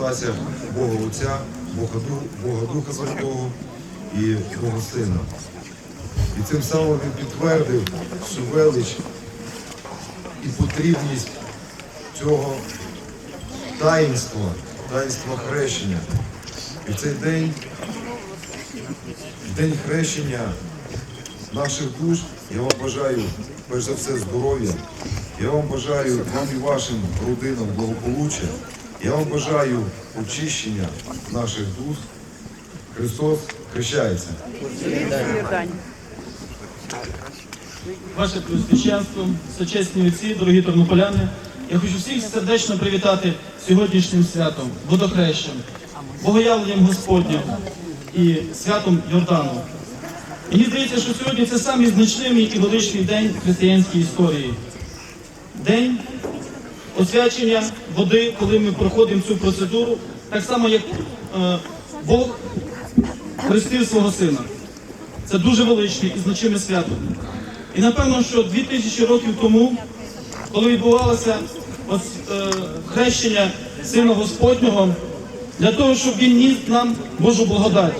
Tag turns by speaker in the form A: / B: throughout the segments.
A: іпостасях Бога Отця, Бога, Бога Духа Святого і Бога Сина. І цим самим він підтвердив всю велич і потрібність цього таїнства, таїнства хрещення. І цей день, день хрещення наших душ, я вам бажаю, перш за все, здоров'я. Я вам бажаю вам і вашим родинам благополуччя. Я вам бажаю очищення наших душ. Христос хрещається.
B: Ваше Преосвященство, сочесні отці, дорогі тернополяни, я хочу всіх сердечно привітати сьогоднішнім святом, водохрещем, богоявленням Господнім і святом Йордану. Мені здається, що сьогодні це самий значний і величний день в християнській історії. День освячення води, коли ми проходимо цю процедуру, так само як е, Бог хрестив свого сина. Це дуже величне і значиме свято. І напевно, що 2000 років тому, коли відбувалося ось, е, хрещення Сина Господнього, для того, щоб він ніс нам Божу благодать.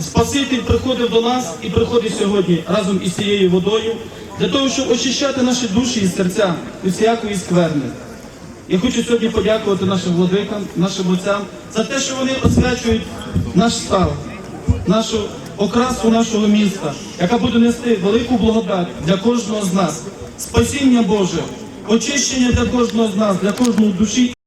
B: Спаситель приходив до нас і приходить сьогодні разом із цією водою, для того, щоб очищати наші душі і серця від всякої скверни. Я хочу сьогодні подякувати нашим владикам, нашим отцям за те, що вони освячують наш став, нашу окрасу нашого міста, яка буде нести велику благодать для кожного з нас, спасіння Боже, очищення для кожного з нас, для кожної душі